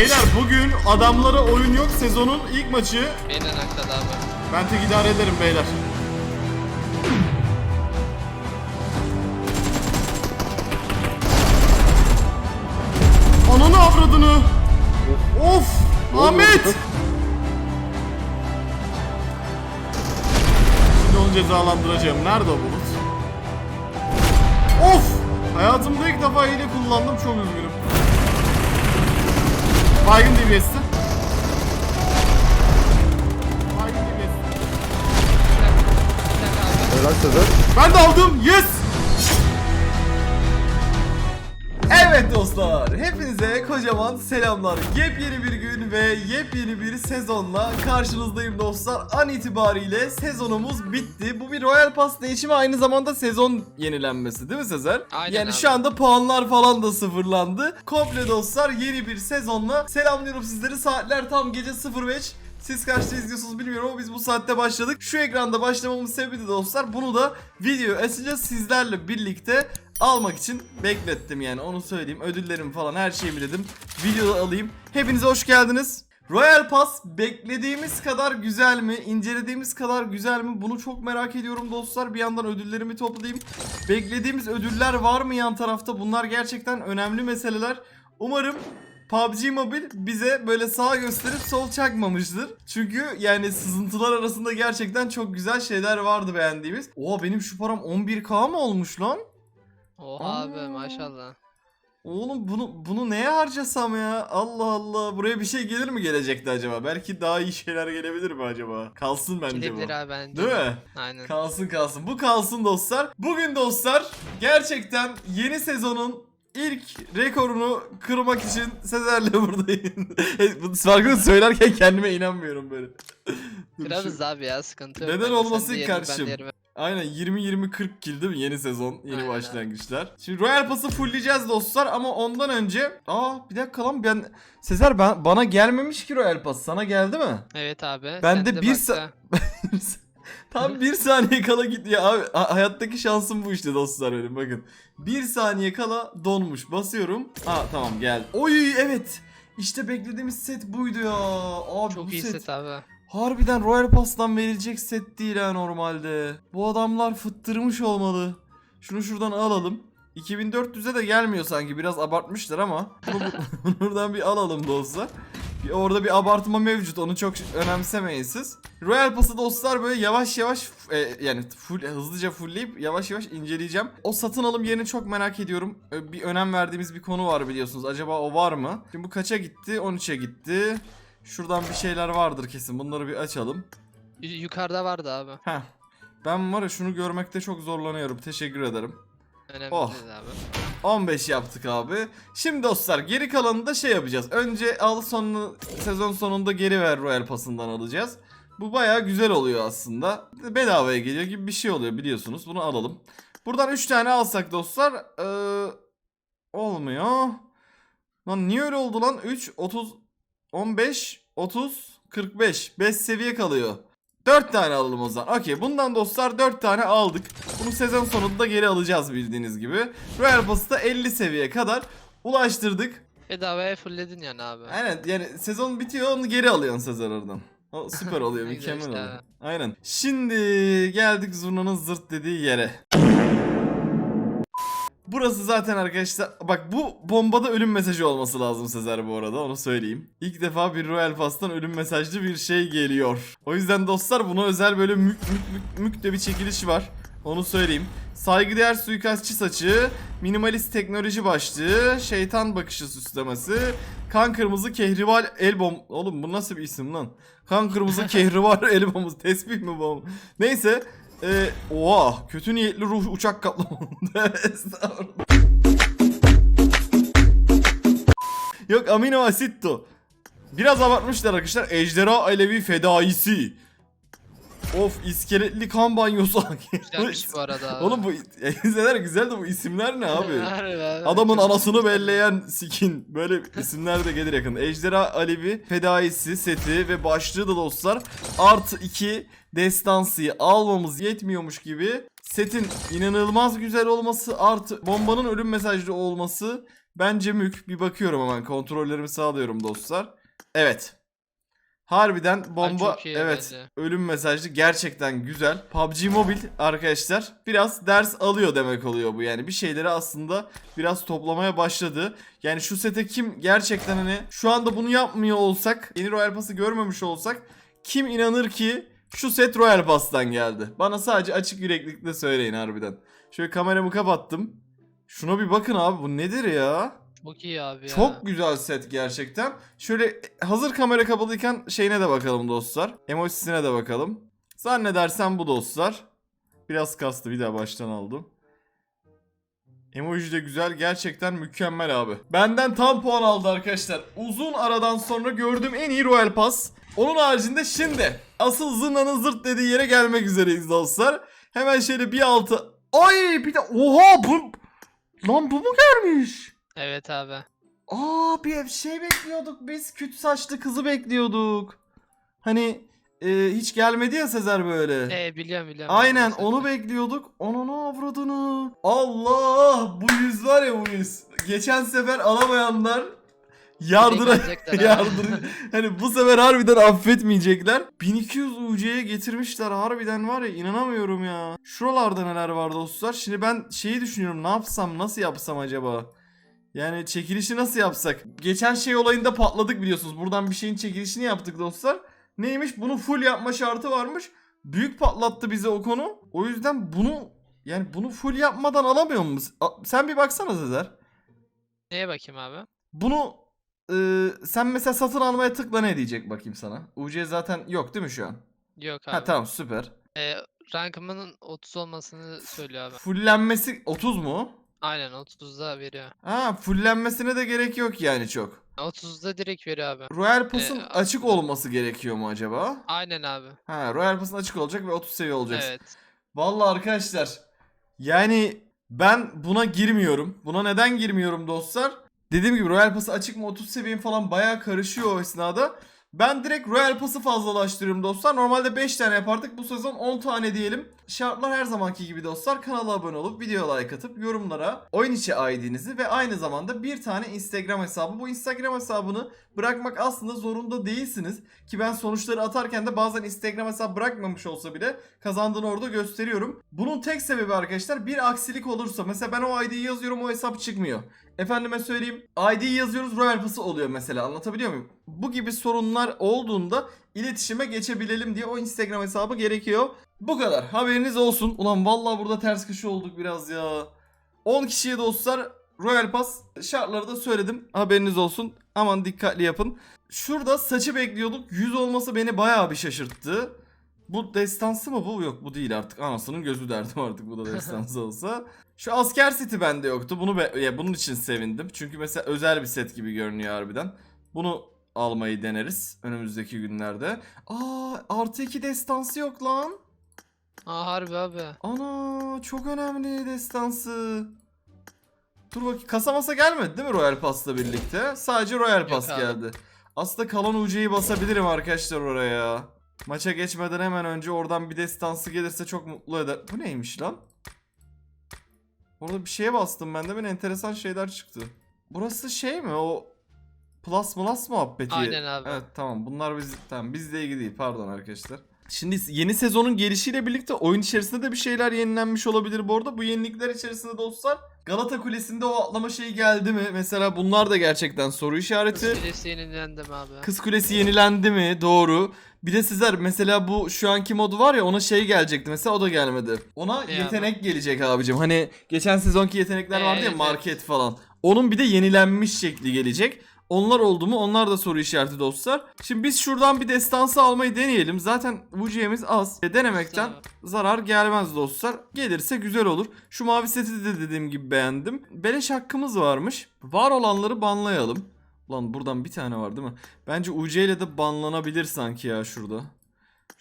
Beyler bugün adamlara oyun yok sezonun ilk maçı. Beni nakladı abi. Ben tek idare ederim beyler. Ananı avradını. Of. Ahmet. Şimdi onu cezalandıracağım. Nerede o bulut? Of. Hayatımda ilk defa hile kullandım. Çok üzgünüm. Baygın DBS'ti. Baygın abi. Helal Sezer. Ben de aldım. Yes. Evet dostlar, hepinize kocaman selamlar. Yepyeni bir gün ve yepyeni bir sezonla karşınızdayım dostlar. An itibariyle sezonumuz bitti. Bu bir Royal Pass değişimi aynı zamanda sezon yenilenmesi değil mi Sezer? Aynen yani abi. şu anda puanlar falan da sıfırlandı. Komple dostlar yeni bir sezonla selamlıyorum sizleri. Saatler tam gece 05. Siz kaçta izliyorsunuz bilmiyorum ama biz bu saatte başladık. Şu ekranda başlamamın sebebi de dostlar bunu da video açınca sizlerle birlikte almak için beklettim yani onu söyleyeyim. Ödüllerim falan her şeyimi dedim. Videoda alayım. Hepinize hoş geldiniz. Royal Pass beklediğimiz kadar güzel mi? incelediğimiz kadar güzel mi? Bunu çok merak ediyorum dostlar. Bir yandan ödüllerimi toplayayım. Beklediğimiz ödüller var mı yan tarafta? Bunlar gerçekten önemli meseleler. Umarım PUBG Mobile bize böyle sağ gösterip sol çakmamıştır. Çünkü yani sızıntılar arasında gerçekten çok güzel şeyler vardı beğendiğimiz. Oha benim şu param 11k mı olmuş lan? Oha Aa. abi maşallah. Oğlum bunu bunu neye harcasam ya? Allah Allah. Buraya bir şey gelir mi gelecekti acaba? Belki daha iyi şeyler gelebilir mi acaba? Kalsın bence bu. Gidebilir abi bence. Değil de. mi? Aynen. Kalsın kalsın. Bu kalsın dostlar. Bugün dostlar gerçekten yeni sezonun ilk rekorunu kırmak için Sezer'le buradayım. Bu Farkını söylerken kendime inanmıyorum böyle. Kırarız şu- abi ya sıkıntı yok. Neden olmasın kardeşim? Aynen 20-20-40 kill değil mi yeni sezon yeni Aynen başlangıçlar. Şimdi Royal Pass'ı fullleyeceğiz dostlar ama ondan önce aa bir dakika lan ben Sezer ben bana gelmemiş ki Royal Pass sana geldi mi? Evet abi. Ben sen de bir bak sa- da. Tam bir saniye kala gitti ya abi ha- hayattaki şansım bu işte dostlar benim bakın. Bir saniye kala donmuş basıyorum. Ha tamam geldi. Oy evet. İşte beklediğimiz set buydu ya. Abi Çok bu iyi set, set abi. harbiden Royal Pass'tan verilecek set değil ha normalde. Bu adamlar fıttırmış olmalı. Şunu şuradan alalım. 2400'e de gelmiyor sanki biraz abartmışlar ama bunu bu- buradan bir alalım dostlar. Bir orada bir abartma mevcut onu çok önemsemeyin siz. Royal Pass'ı dostlar böyle yavaş yavaş e, yani full hızlıca fullleyip yavaş yavaş inceleyeceğim. O satın alım yerini çok merak ediyorum. Ö- Bir önem verdiğimiz bir konu var biliyorsunuz. Acaba o var mı? Şimdi bu kaça gitti? 13'e gitti. Şuradan bir şeyler vardır kesin. Bunları bir açalım. Y- yukarıda vardı abi. Heh. Ben var ya şunu görmekte çok zorlanıyorum. Teşekkür ederim. Önemli Oh. değil abi. 15 yaptık abi. Şimdi dostlar geri kalanını da şey yapacağız. Önce al sonunu sezon sonunda geri ver Royal Pass'ından alacağız. Bu baya güzel oluyor aslında. Bedavaya geliyor gibi bir şey oluyor biliyorsunuz. Bunu alalım. Buradan 3 tane alsak dostlar. Ee, olmuyor. Lan niye öyle oldu lan? 3, 30, 15, 30, 45. 5 seviye kalıyor. 4 tane alalım o zaman. Okey bundan dostlar 4 tane aldık. Bunu sezon sonunda geri alacağız bildiğiniz gibi. Royal Pass'ı da 50 seviye kadar ulaştırdık. Bedavaya fullledin yani abi. Aynen yani sezon bitiyor onu geri alıyorsun Sezer oradan. O süper oluyor mükemmel oluyor. Aynen. Şimdi geldik zurnanın zırt dediği yere. Burası zaten arkadaşlar bak bu bombada ölüm mesajı olması lazım Sezer bu arada onu söyleyeyim. İlk defa bir Royal Pass'tan ölüm mesajlı bir şey geliyor. O yüzden dostlar buna özel böyle mük mük mük, mük de bir çekiliş var. Onu söyleyeyim. Saygıdeğer suikastçı saçı, minimalist teknoloji başlığı, şeytan bakışı süslemesi, kan kırmızı kehribar el bom... Oğlum bu nasıl bir isim lan? Kan kırmızı kehribar el bombası. Tesbih mi bu? Neyse. Ee, oha kötü niyetli ruh uçak. Estağfurullah. Yok amino asitto. Biraz abartmışlar arkadaşlar. Ejderha Alevi fedaisi. Of iskeletli kan banyosu. Güzelmiş bu arada. Oğlum bu izleler güzel de bu isimler ne abi? Adamın anasını belleyen skin. Böyle isimler de gelir yakın. Ejderha Alevi fedaisi seti ve başlığı da dostlar artı 2 destansıyı almamız yetmiyormuş gibi setin inanılmaz güzel olması artı bombanın ölüm mesajlı olması Bence mük. Bir bakıyorum hemen kontrollerimi sağlıyorum dostlar. Evet. Harbiden bomba evet bence. ölüm mesajlı gerçekten güzel. PUBG Mobile arkadaşlar biraz ders alıyor demek oluyor bu yani bir şeyleri aslında biraz toplamaya başladı. Yani şu sete kim gerçekten hani şu anda bunu yapmıyor olsak yeni Royal Pass'ı görmemiş olsak kim inanır ki şu set Royal Pass'tan geldi. Bana sadece açık yüreklilikle söyleyin harbiden. Şöyle kameramı kapattım. Şuna bir bakın abi bu nedir ya? Çok iyi abi ya. Çok güzel set gerçekten. Şöyle hazır kamera kapalıyken şeyine de bakalım dostlar. Emojisine de bakalım. Zannedersem bu dostlar. Biraz kastı bir daha baştan aldım. Emoji de güzel. Gerçekten mükemmel abi. Benden tam puan aldı arkadaşlar. Uzun aradan sonra gördüğüm en iyi Royal Pass. Onun haricinde şimdi asıl zırnanın zırt dediği yere gelmek üzereyiz dostlar. Hemen şöyle bir altı. Ay bir de oha bu lan bu mu gelmiş? Evet abi. Aa bir şey bekliyorduk biz. Küt saçlı kızı bekliyorduk. Hani e, hiç gelmedi ya Sezer böyle. E biliyorum biliyorum. Aynen abi, onu bekliyorduk. Ananı avradını. Allah bu yüz var ya bu yüz. Geçen sefer alamayanlar yardıra alacaklar ha. yardır. hani bu sefer harbiden affetmeyecekler. 1200 UC'ye getirmişler harbiden var ya inanamıyorum ya. Şuralarda neler var dostlar. Şimdi ben şeyi düşünüyorum ne yapsam nasıl yapsam acaba? Yani çekilişi nasıl yapsak? Geçen şey olayında patladık biliyorsunuz. Buradan bir şeyin çekilişini yaptık dostlar. Neymiş? Bunu full yapma şartı varmış. Büyük patlattı bize o konu. O yüzden bunu yani bunu full yapmadan alamıyor muyuz? Sen bir baksana Sezer. Neye bakayım abi? Bunu e, sen mesela satın almaya tıkla ne diyecek bakayım sana. UC zaten yok değil mi şu an? Yok abi. Ha tamam süper. E, rankımın 30 olmasını söylüyor abi. Fullenmesi 30 mu? Aynen 30'da veriyor. Ha fullenmesine de gerek yok yani çok. 30'da direkt veriyor abi. Royal Pass'ın Ee, açık olması gerekiyor mu acaba? Aynen abi. Ha Royal Pass'ın açık olacak ve 30 seviye olacak. Evet. Vallahi arkadaşlar yani ben buna girmiyorum. Buna neden girmiyorum dostlar? Dediğim gibi Royal Pass'ı açık mı 30 seviyem falan bayağı karışıyor o esnada. Ben direkt Royal Pass'ı fazlalaştırıyorum dostlar. Normalde 5 tane yapardık. Bu sezon 10 tane diyelim. Şartlar her zamanki gibi dostlar. Kanala abone olup video like atıp yorumlara oyun içi ID'nizi ve aynı zamanda bir tane Instagram hesabı. Bu Instagram hesabını bırakmak aslında zorunda değilsiniz. Ki ben sonuçları atarken de bazen Instagram hesabı bırakmamış olsa bile kazandığını orada gösteriyorum. Bunun tek sebebi arkadaşlar bir aksilik olursa mesela ben o ID'yi yazıyorum o hesap çıkmıyor. Efendime söyleyeyim ID'yi yazıyoruz Royal Pass'ı oluyor mesela anlatabiliyor muyum? Bu gibi sorunlar olduğunda iletişime geçebilelim diye o Instagram hesabı gerekiyor. Bu kadar haberiniz olsun. Ulan vallahi burada ters köşe olduk biraz ya. 10 kişiye dostlar Royal Pass şartları da söyledim. Haberiniz olsun. Aman dikkatli yapın. Şurada saçı bekliyorduk. 100 olması beni bayağı bir şaşırttı. Bu destansı mı bu? Yok bu değil artık. Anasının gözü derdim artık bu da destansı olsa. Şu asker seti bende yoktu. Bunu be- ya bunun için sevindim. Çünkü mesela özel bir set gibi görünüyor harbiden. Bunu almayı deneriz önümüzdeki günlerde. Aa artı 2 destansı yok lan. Aa harbi abi. Ana çok önemli destansı. Dur bakayım kasa masa gelmedi değil mi Royal Pass'la birlikte? Sadece Royal Yok Pass abi. geldi. Aslında kalan UC'yi basabilirim arkadaşlar oraya. Maça geçmeden hemen önce oradan bir destansı gelirse çok mutlu eder. Bu neymiş lan? Orada bir şeye bastım ben de ben enteresan şeyler çıktı. Burası şey mi o Plus Plus muhabbeti? Aynen abi. Evet tamam bunlar biz tamam bizle ilgili değil pardon arkadaşlar. Şimdi yeni sezonun gelişiyle birlikte oyun içerisinde de bir şeyler yenilenmiş olabilir bu arada. Bu yenilikler içerisinde dostlar Galata Kulesi'nde o atlama şeyi geldi mi? Mesela bunlar da gerçekten soru işareti. Kulesi yenilendim abi. Kız Kulesi yenilendi mi? Doğru. Bir de sizler mesela bu şu anki modu var ya ona şey gelecekti mesela o da gelmedi. Ona Ne yetenek gelecek abicim. Hani geçen sezonki yetenekler Ee, vardı ya evet. market falan. Onun bir de yenilenmiş şekli gelecek. Onlar oldu mu? Onlar da soru işareti dostlar. Şimdi biz şuradan bir destansı almayı deneyelim. Zaten UC'miz az. E, Denemekten zarar gelmez dostlar. Gelirse güzel olur. Şu mavi seti de dediğim gibi beğendim. Beleş hakkımız varmış. Var olanları banlayalım. Lan buradan bir tane var değil mi? Bence UC ile de banlanabilir sanki ya şurada.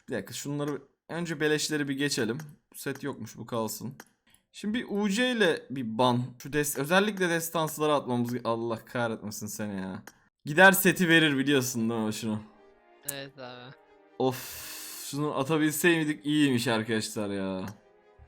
Bir dakika şunları önce beleşleri bir geçelim. Bu set yokmuş bu kalsın. Şimdi bir UC ile bir ban. Şu des özellikle destansları atmamız Allah kahretmesin seni ya. Gider seti verir biliyorsun değil mi şunu? Evet abi. Of şunu atabilseydik iyiymiş arkadaşlar ya.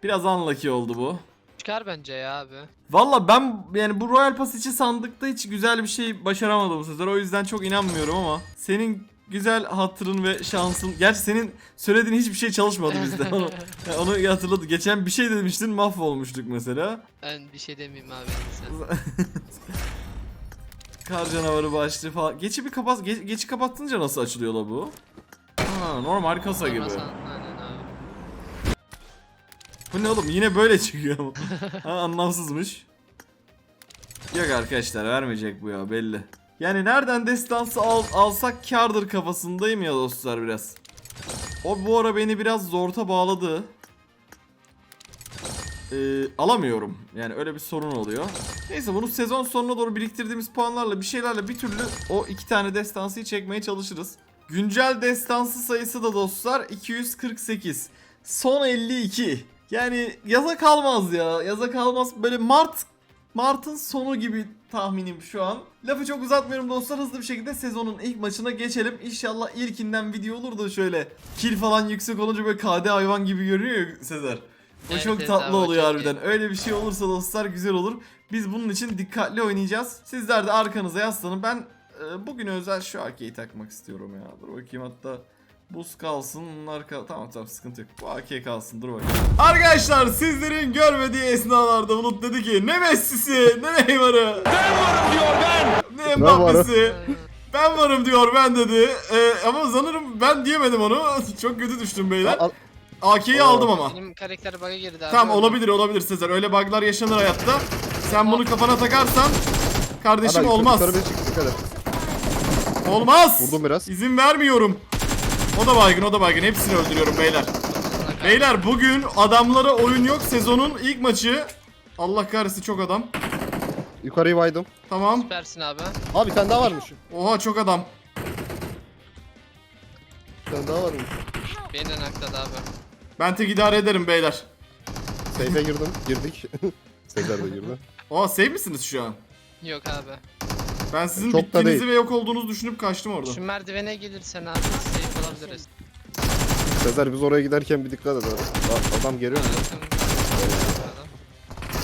Biraz unlucky oldu bu. Çıkar bence ya abi. Valla ben yani bu Royal Pass için sandıkta hiç güzel bir şey başaramadım bu sefer. O yüzden çok inanmıyorum ama senin güzel hatırın ve şansın. Gerçi senin söylediğin hiçbir şey çalışmadı bizde. Onu, yani onu hatırladı. Geçen bir şey demiştin mahvolmuştuk mesela. Ben bir şey demeyeyim abi. Sen. Kar canavarı başlığı falan. Geçi bir kapat ge- geçi kapattınca nasıl açılıyor la bu? Ha, normal kasa gibi. Aynen abi. Bu ne oğlum yine böyle çıkıyor ama. ha, anlamsızmış. Yok arkadaşlar vermeyecek bu ya belli. Yani nereden destansı al, alsak kardır kafasındayım ya dostlar biraz. O bu ara beni biraz zorta bağladı. Ee, alamıyorum. Yani öyle bir sorun oluyor. Neyse bunu sezon sonuna doğru biriktirdiğimiz puanlarla bir şeylerle bir türlü o iki tane destansıyı çekmeye çalışırız. Güncel destansı sayısı da dostlar 248. Son 52. Yani yaza kalmaz ya. Yaza kalmaz. Böyle Mart Mart'ın sonu gibi tahminim şu an. Lafı çok uzatmıyorum dostlar. Hızlı bir şekilde sezonun ilk maçına geçelim. İnşallah ilkinden video olur da şöyle kill falan yüksek olunca böyle KD hayvan gibi görünüyor ya Sezer. O Evet, çok evet tatlı abi, oluyor harbiden. Öyle bir şey olursa dostlar güzel olur. Biz bunun için dikkatli oynayacağız. Sizler de arkanıza yaslanın. Ben e, bugün özel şu AK'yi takmak istiyorum ya. Dur bakayım hatta buz kalsın. Bunlar kal tamam tamam sıkıntı yok. Bu AK kalsın dur bakayım. Arkadaşlar sizlerin görmediği esnalarda Bulut dedi ki ne Messi'si ne Neymar'ı. Ben varım diyor ben. Ne Mbappe'si. Ben varım diyor ben dedi. E, ama sanırım ben diyemedim onu. Çok kötü düştüm beyler. AK'yi aldım ama. Benim karakter bug'a girdi abi. Tamam olabilir olabilir Sezer. Öyle bug'lar yaşanır hayatta. Sen bunu kafana takarsan kardeşim Adam olmaz. Olmaz. Vurdum biraz. İzin vermiyorum. O da baygın o da baygın. Hepsini öldürüyorum beyler. Beyler bugün adamlara oyun yok. Sezonun ilk maçı. Allah kahretsin çok adam. Yukarıyı baydım. Tamam. Süpersin abi. Aa bir tane daha varmış. Oha çok adam. Bir tane daha varmış. Beni de nakladı abi. Ben tek idare ederim beyler. Seyfe girdim. Girdik. Sezer de girdi. Oha save misiniz şu an? Yok abi. Ben sizin Çok da bittiğinizi değil. ve yok olduğunuzu düşünüp kaçtım orada. Şu merdivene gelirsen abi safe olabiliriz. Sezer biz oraya giderken bir dikkat et. Adam geliyor mu?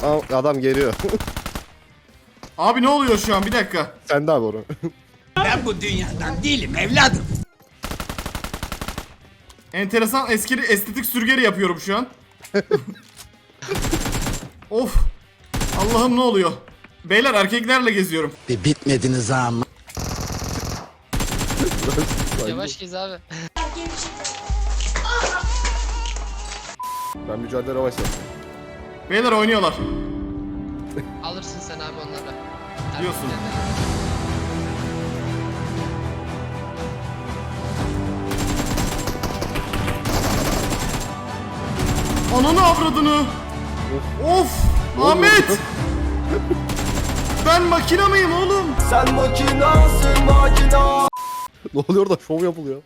Adam. Aa, adam geliyor. Abi ne oluyor şu an? Bir dakika. Sen de abi onu. Ben bu dünyadan değilim evladım. Enteresan eskiri estetik sürgeri yapıyorum şu an. of. Allah'ım ne oluyor? Beyler erkeklerle geziyorum. Bir bitmediniz ama. Yavaş gez abi. Ben mücadele başladım. Beyler oynuyorlar. Alırsın sen abi onları. Diyorsun. Ananı avradını. Of. Ahmet. ben makina mıyım oğlum? Ne oluyor da şov yapılıyor.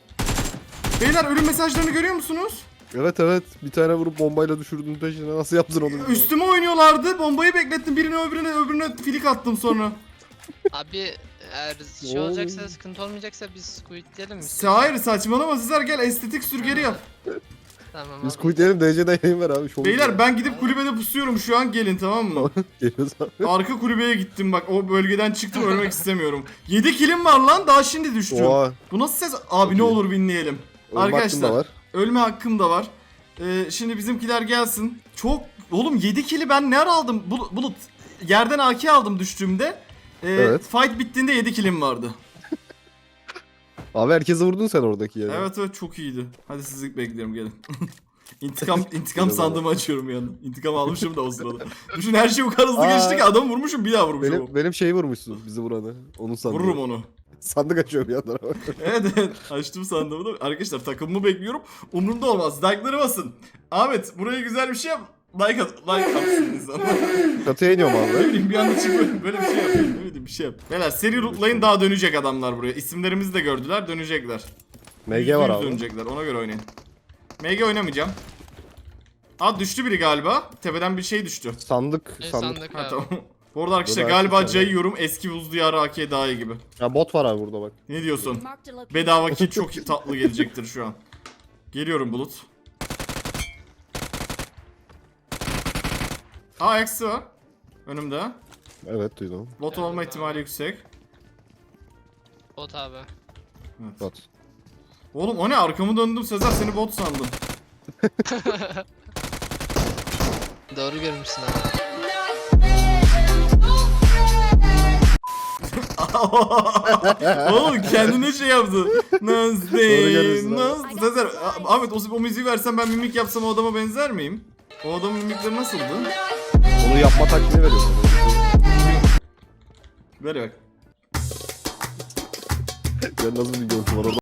Beyler ölüm mesajlarını görüyor musunuz? Evet evet bir tane vurup bombayla düşürdün peşine nasıl yaptın onu? Üstüme oynuyorlardı. Bombayı beklettim. Birini öbürüne öbürüne filik attım sonra. Abi eğer şey Oo. olacaksa sıkıntı olmayacaksa biz squid diyelim mi? Hayır saçmalama Sizler gel estetik sürgeri yap. Tamam Biz abi. kuyut diyelim DC'den yayın ver abi. Şov Beyler ben gidip kulübede pusuyorum şu an gelin tamam mı? Geliyoruz abi. Arka kulübeye gittim bak o bölgeden çıktım ölmek istemiyorum. 7 kilim var lan daha şimdi düştüm. Oha. Bu nasıl ses? Abi ne olur binleyelim. Ölüm hakkım da Arkadaşlar var. ölme hakkım da var. Ee, şimdi bizimkiler gelsin. Çok oğlum 7 kili ben ne ara aldım? Bul- Bulut yerden AK aldım düştüğümde. Ee, Evet. Fight bittiğinde 7 kilim vardı. Abi herkese vurdun sen oradaki yere. Evet evet çok iyiydi. Hadi sizi bekliyorum gelin. İntikam intikam sandığımı açıyorum yani. İntikam almışım da o sırada. Düşün her şey o kadar hızlı Aa. geçti ki adamı vurmuşum bir daha vurmuşum. Benim, benim şeyi vurmuşsun bizi vuranı. Onun sandığı. Vururum onu. Sandık açıyor bir yandan evet evet açtım sandığımı da. Arkadaşlar takımımı bekliyorum. Umurumda olmaz. Like'ları basın. Ahmet buraya güzel bir şey yap. Like at, like atsın insan. Çatıya iniyorum ne abi. bileyim bir anda çık böyle, böyle bir şey yapayım. Bileyim bir şey yap. Beyler seri lootlayın daha dönecek adamlar buraya. İsimlerimizi de gördüler dönecekler. MG var abi. Dönecekler ona göre oynayın. MG oynamayacağım. Aa düştü biri galiba. Tepeden bir şey düştü. Sandık. E, sandık. sandık Ha tamam. Bu arada arkadaşlar Burada galiba var. cayıyorum. Eski buz diyarı AK daha iyi gibi. Ya bot var abi burada bak. Ne diyorsun? Bedava kit çok tatlı gelecektir şu an. Geliyorum Bulut. Aa eksi var. Önümde. Evet duydum. Bot olma abi. ihtimali yüksek. Bot abi. Evet. Bot. Oğlum o ne arkamı döndüm Sezer seni bot sandım. Doğru görmüşsün abi. Oğlum kendine şey yaptı. Nazdeyim. görüyorsun Naz. Sezer, Ahmet o, o müziği versen ben mimik yapsam o adama benzer miyim? O adamın mimikleri nasıldı? Onu yapma taktiğini veriyorum. Ver bak. Ya nasıl bir görüntü var orada?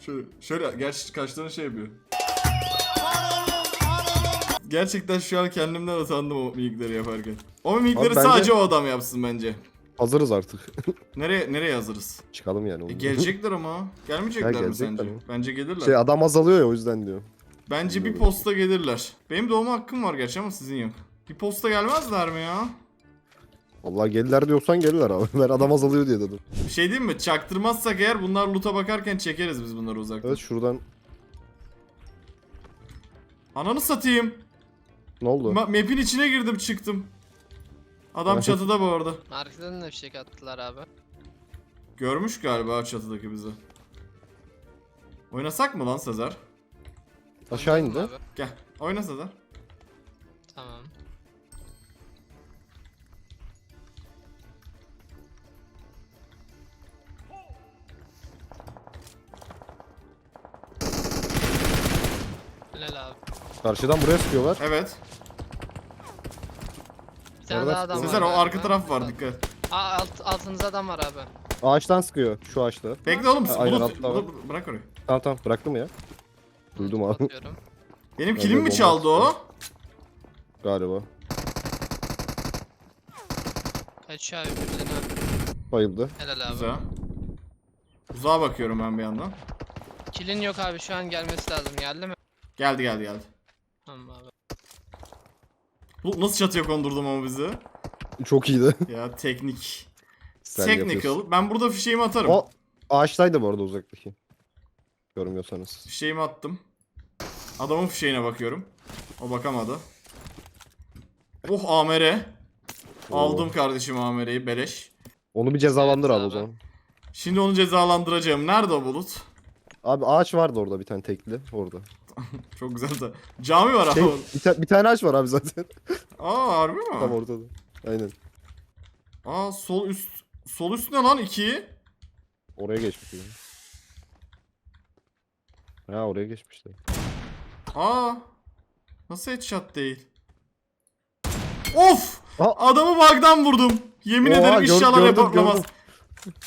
Şöyle, şöyle gerçi kaşlarını şey yapıyor. Gerçekten şu an kendimden utandım o mimikleri yaparken. O mimikleri bence- sadece o adam yapsın bence. Hazırız artık. Nereye nereye hazırız? Çıkalım yani. E, gelecekler ama. Gelmeyecekler Ya mi gelecekler sence? mi? Bence gelirler. Şey adam azalıyor ya o yüzden diyor. Bence bir posta gelirler. Benim doğma hakkım var gerçi ama sizin yok. Bir posta gelmezler mi ya? Allah gelirler diyorsan gelirler abi. Ben adam azalıyor diye dedim. Bir şey diyeyim mi? Çaktırmazsak eğer bunlar loot'a bakarken çekeriz biz bunları uzaktan. Evet şuradan Ananı satayım. ne oldu? Ma- map'in içine girdim çıktım. Adam çatıda bu arada. Arkadan da bir şey attılar abi. Görmüş galiba çatıdaki bizi. Oynasak mı lan Sezer? Aşağı indi. abi. Gel. Oyna Sezer. Tamam. Helal abi. Karşıdan buraya sıkıyorlar. Evet. Bir tane Nereden daha adam Sezer var o galiba. arka taraf var dikkat. Aa, alt, altınızda adam var abi. Ağaçtan sıkıyor. Şu ağaçta. Bekle oğlum. Aynen, Bulut, altta var. Bulut, bırak orayı. Tamam tamam bıraktım ya. Duydum abi. Atıyorum. Benim Ben kilim mi bomba çaldı o? Galiba. Kaçıyor abi birbirine. Bayıldı. Helal abi. Güzel. Uzağa bakıyorum ben bir yandan. Kilin yok abi şu an gelmesi lazım. Geldi mi? Geldi geldi geldi. Tamam abi. Bu nasıl çatıya kondurdum ama bizi? Çok iyiydi. Ya teknik. Sen Technical. yapıyorsun. Ben burada fişeğimi atarım. O ağaçtaydı bu arada uzaktaki. Görmüyorsanız. Fişeğimi attım. Adamın fişeğine bakıyorum. O bakamadı. Oh AMR. Oo. Aldım kardeşim AMR'yi beleş. Onu bir cezalandır abi o zaman. Şimdi onu cezalandıracağım. Nerede o bulut? Abi ağaç vardı orada bir tane tekli orada. Çok güzel de. Cami var Şey, abi. bir, ta- bir tane ağaç var abi zaten. Aa harbi Tam mi? ortada. Aynen. Aa sol üst. Sol üst ne lan 2? Oraya geçmiş. yani. Ha oraya geçmişler. Aa. Nasıl headshot değil? Of! Aa. Adamı bug'dan vurdum. Yemin Oha, ederim gör- inşallah gördüm, reportlamaz. gördüm.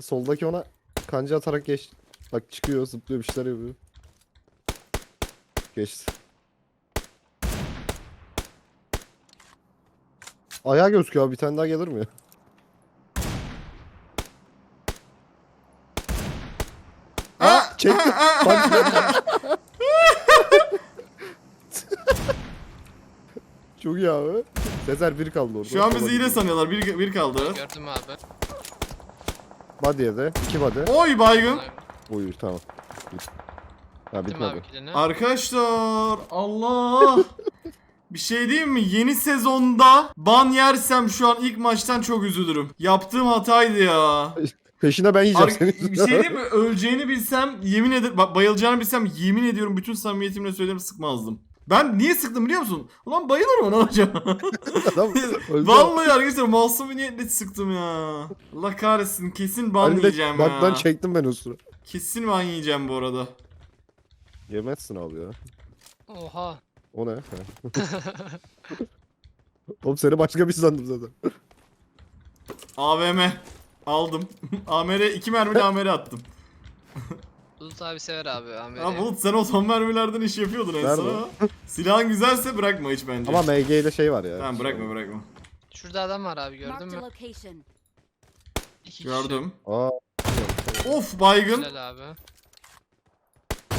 Soldaki ona kanca atarak geç. Bak çıkıyor zıplıyor bir şeyler yapıyor. Geçti. Ayağı gözüküyor abi bir tane daha gelir mi? Aa, Çekti. Bak. Çok iyi abi. Sezer bir kaldı orada. Şu an bizi yine sanıyorlar. Bir, bir kaldı. Gördüm abi. Body'ye de. iki body. Oy baygın. Buyur tamam. Ha Gittim abi bitmedi. kilini. Arkadaşlar Allah. Bir şey diyeyim mi? Yeni sezonda ban yersem şu an ilk maçtan çok üzülürüm. Yaptığım hataydı ya. Peşine ben yiyeceğim Ar- seni. bir şey diyeyim mi? Öleceğini bilsem yemin ederim bak bayılacağını bilsem yemin ediyorum bütün samimiyetimle söylüyorum sıkmazdım. Ben niye sıktım biliyor musun? Ulan bayılır mı lan hocam? Adam öldü. Vallahi arkadaşlar masum bir niyetle sıktım ya. Allah kahretsin kesin ban Hani de yiyeceğim bak ya. ben çektim ben o sıra. Kesin ban yiyeceğim bu arada. Yemezsin abi ya. Oha. O ne? Oğlum seni başka bir şey sandım zaten. AVM aldım. AMR 2 mermili AMR attım. Bulut abi sever abi Amer'i. Ya Bulut sen o son mermilerden iş yapıyordun en Nerede? son. Silahın güzelse bırakma hiç bence. Ama MG ile şey var ya. Tamam bırakma bırakma. Şurada adam var abi gördün Marked a mü? location. İki kişi. Gördüm. Aa. Of baygın. Helal abi.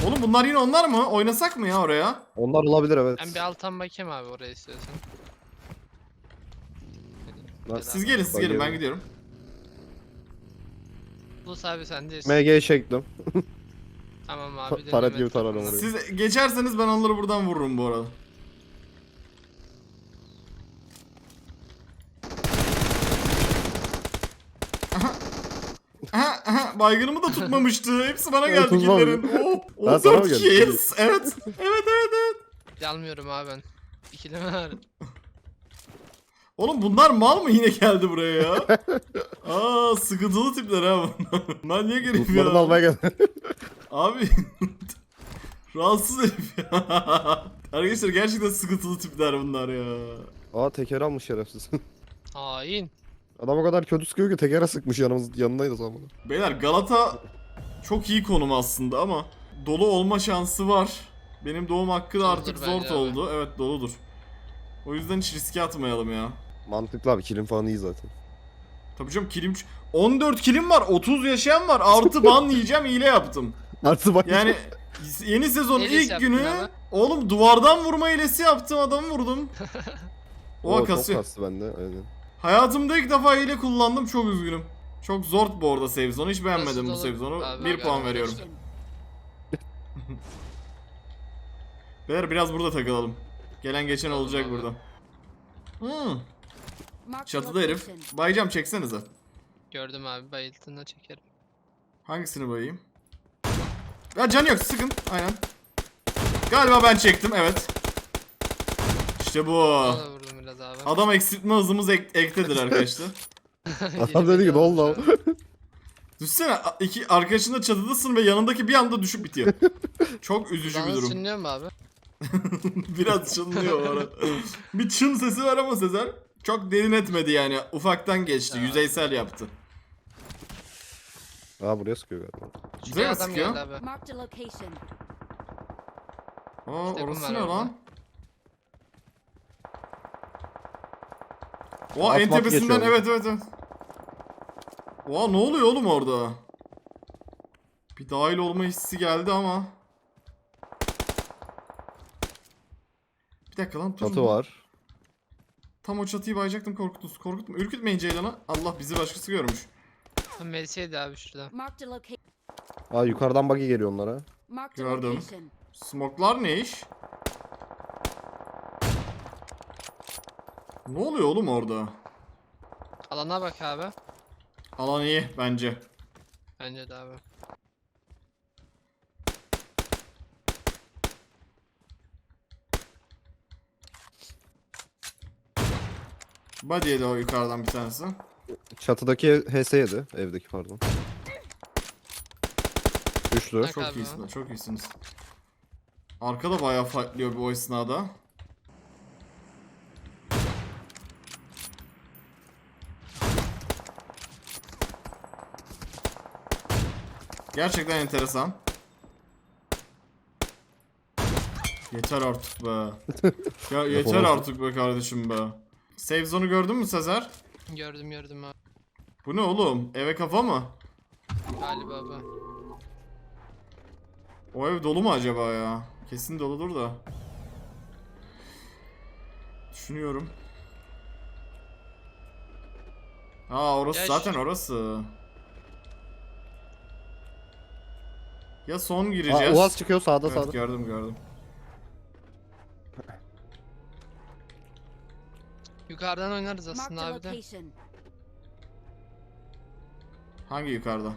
Oğlum bunlar yine onlar mı? Oynasak mı ya oraya? Onlar olabilir evet. Ben bir alttan bakayım abi oraya istiyorsan. Lan Siz gelin siz gelin ben Bayılıyorum. gidiyorum. Bulut abi sendeyiz. MG'yi çektim. Tamam abi. Taret denemedim. gibi tararım orayı. Siz geçerseniz ben onları buradan vururum bu arada. Aha, aha, baygınımı da tutmamıştı. Hepsi bana geldi Tutmamış. killerin. Oh, Ha, sana mı 14 geldi? kills. Evet. Evet evet evet. Almıyorum abi ben. İkileme var. Oğlum bunlar mal mı yine geldi buraya ya? Aa sıkıntılı tipler ha bunlar. Bunlar niye gelip ya? almaya gel. Abi rahatsız herif ya. Arkadaşlar gerçekten sıkıntılı tipler bunlar ya. Aa teker almış şerefsiz. Hain. Adam o kadar kötü sıkıyor ki tekere sıkmış yanımız yanındaydı zaman. Beyler Galata çok iyi konum aslında ama dolu olma şansı var. Benim doğum hakkı da artık bence zor abi. oldu. Evet doludur. O yüzden hiç riske atmayalım ya. Mantıklı abi kilim falan iyi zaten. Tabii canım kilim... 14 kilim var, 30 yaşayan var. Artı ban yiyeceğim, hile yaptım. Artı bak. Yani yeni sezonun ilk yaptın günü ama. oğlum duvardan vurma hilesi yaptım adamı vurdum. Oo, O çok kasıyor. kastı bende aynen. Hayatımda ilk defa hile kullandım çok üzgünüm. Çok zor bu arada save zone. Hiç beğenmedim bu save zone'u. Abi, 1 abi, puan abi. veriyorum. Beyler biraz burada takılalım. Gelen geçen olacak abi. burada. Hmm, çatıda herif. Baycam çeksenize. Gördüm abi. Bayıltığında çekerim. Hangisini bayayım? Ya can yok sıkın. Aynen. Galiba ben çektim evet. İşte bu. Abi. Adam eksiltme hızımız ek- ektedir arkadaşlar. Adam dedi ki ne oldu abi? Düşsene a- iki arkadaşın da çatıdasın ve yanındaki bir anda düşüp bitiyor. Çok üzücü bir Bana durum. sünüyor mu abi? Biraz çınlıyor o ara. bir çın sesi var ama Sezer çok derin etmedi yani. Ufaktan geçti. Ya. Yüzeysel yaptı. Aa buraya sıkıyor galiba. Güzel Şuraya mi adam sıkıyor? geldi abi. Marked a location. Aa İşte orası bunlar ne orada. lan? Oha en tepesinden geçiyor. evet evet evet. Oha ne oluyor oğlum orada? Bir dahil olma hissi geldi ama. Bir dakika lan dur. Çatı var. Tam o çatıyı bayacaktım korkutun. Korkutma. Ürkütmeyin Ceylan'a. Allah bizi başkası görmüş. Ha, Melisa'ydı abi şurada. Aa yukarıdan buggy geliyor onlara. Gördüm. Smoklar ne iş? Ne oluyor oğlum orada? Alana bak abi. Alan iyi bence. Bence de abi. Body'ye de o yukarıdan bir tanesi. Çatıdaki HS7 evdeki pardon. Bak Çok abi. iyisiniz, çok iyisiniz. Arkada bayağı fightlıyor bu esnada. Gerçekten enteresan. Yeter artık be. ya yeter artık be kardeşim be. Save zone'u gördün mü Sezer? Gördüm gördüm abi. Bu ne oğlum? Eve kafa mı? Galiba abi. O ev dolu mu acaba ya? Kesin doludur da. Düşünüyorum. Aa orası Ya zaten orası. Ya son Aa, gireceğiz. Uaz çıkıyor sağda evet, sağda. gördüm gördüm. Yukarıdan oynarız aslında abi de. Hangi yukarıda?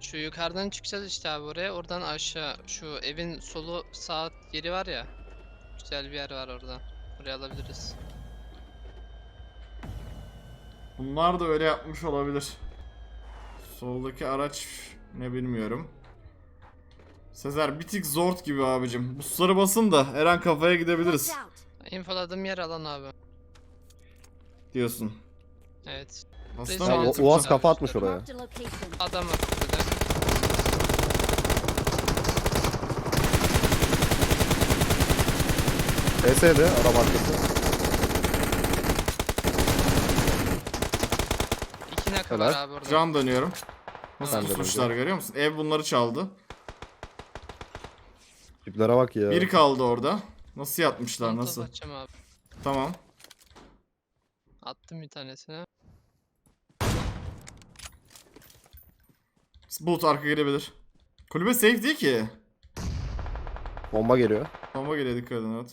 Şu yukarıdan çıkacağız işte abi oraya. Oradan aşağı. Şu evin solu sağ yeri var ya. Güzel bir yer var orada. Oraya alabiliriz. Bunlar da öyle yapmış olabilir. Soldaki araç ne bilmiyorum. Sezer bir tık zort gibi abicim. Busları basın da her an kafaya gidebiliriz. Infoladığım yer alan abi. diyorsun. Evet. Aslında Ha, o- mantıklı. Uaz kafa atmış oraya. Marked a location. Adam. HS7 araba arkası. İki Helal. var abi orada. Can dönüyorum. Nasıl Ben de pusmuşlar görüyor musun? Ev bunları çaldı. Tiplere bak ya. Biri kaldı orada. Nasıl yatmışlar nasıl? atacağım abi. Tamam. Attım bir tanesine. Bulut arka gelebilir. Kulübe safe değil ki. Bomba geliyor. Bomba geliyor dikkat edin evet.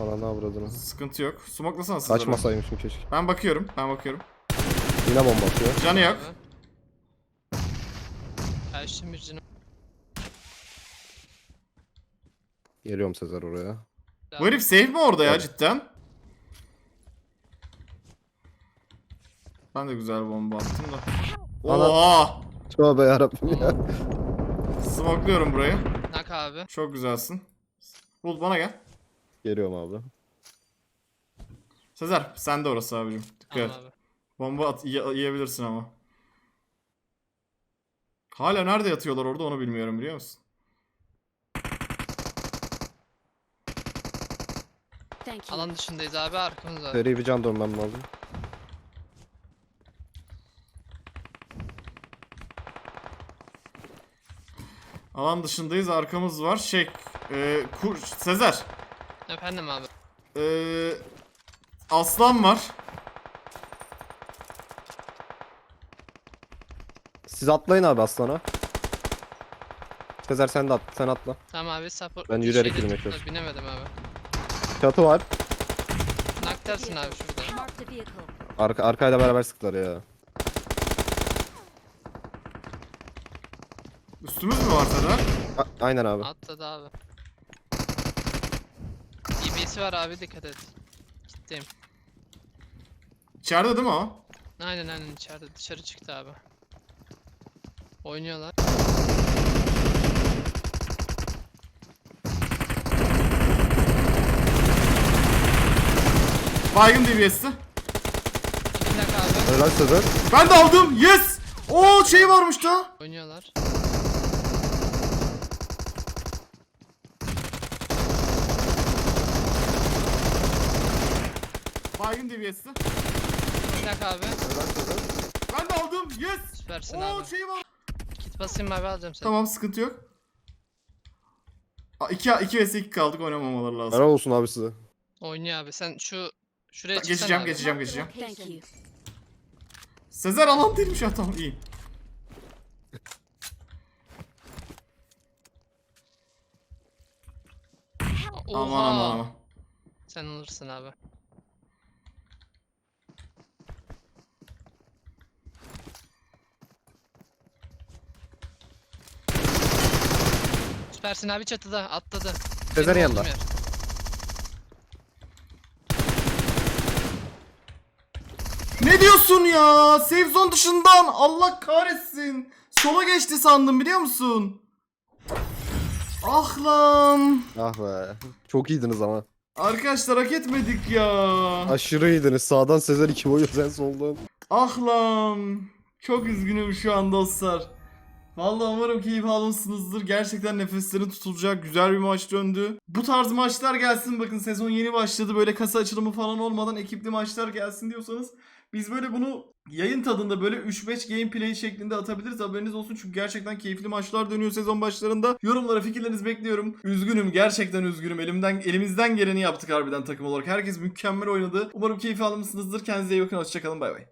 Ana ne avradını. Sıkıntı yok. Smoklasana sizlere. Kaçmasaymışım keşke. Ben bakıyorum. Ben bakıyorum. Yine bomba atıyor. Canı yok. Abi. Kaçtım bir canım. Geliyorum Sezer oraya. Bu herif safe mi orada ya Evet. cidden? Ben de güzel bomba attım da. Ana- Oha! Tövbe yarabbim ya. Smokluyorum burayı. Nak abi. Çok güzelsin. Bulut bana gel. Geliyorum abi. Sezer sen de orası abicim. Dikkat Tamam abi. Bomba at, yiye- yiyebilirsin ama. Hala nerede yatıyorlar orada onu bilmiyorum biliyor musun? Thank you. Alan dışındayız abi arkamız var. Seri bir can dönmem lazım. Alan dışındayız arkamız var. Şey, e, kur, Sezer. Efendim abi. E, aslan var. Siz atlayın abi aslana. Sezer sen de at. Sen atla. Tamam abi support. Ben yürüyerek yürümeye tuttu, Binemedim abi. Çatı var. Nak dersin abi şurada. Mark the vehicle. Arka, arkayla beraber sıktılar ya. Üstümüz mü var? A- aynen abi. Atladı abi. EBS'i var abi dikkat et. Gittim. İçeride değil mi o? Aynen aynen içeride dışarı çıktı abi. Oynuyorlar. Baygın DBS'ti. Nak abi. Helal Sezer. Ben de aldım. Yes! Oo şey varmış da. Oynuyorlar. Baygın DBS'ti. Bir abi. Helal Sezer. Ben de aldım. Yes! Süpersin Oo abi. şey var. Kit basayım abi alacağım seni. Tamam sıkıntı yok. 2 2 vs 2 kaldık oynamamaları lazım. Helal olsun abi size. Oynuyor abi. Sen şu şuraya çıksana Geçeceğim abi. geçeceğim geçeceğim. Thank you. Sezer alan değilmiş ya tamam iyi. Oha. Aman aman aman. Sen alırsın abi. Süpersin abi çatıda atladı. Sezer'in Benim olduğum yer. Ne diyorsun ya? Safe zone dışından Allah kahretsin. Sola geçti sandım biliyor musun? Ah lan. Ah be. Çok iyiydiniz ama. Arkadaşlar hak etmedik ya. Aşırı iyiydiniz. Sağdan Sezer iki boyu sen soldan. Ah lan. Çok üzgünüm şu an dostlar. Vallahi umarım keyif almışsınızdır. Gerçekten nefeslerin tutulacak güzel bir maç döndü. Bu tarz maçlar gelsin bakın sezon yeni başladı. Böyle kasa açılımı falan olmadan ekipli maçlar gelsin diyorsanız biz böyle bunu yayın tadında böyle 3-5 gameplay şeklinde atabiliriz. Haberiniz olsun çünkü gerçekten keyifli maçlar dönüyor sezon başlarında. Yorumlara fikirlerinizi bekliyorum. Üzgünüm gerçekten üzgünüm. Elimden elimizden geleni yaptık harbiden takım olarak. Herkes mükemmel oynadı. Umarım keyif almışsınızdır. Kendinize iyi bakın. Hoşçakalın. Bay bay.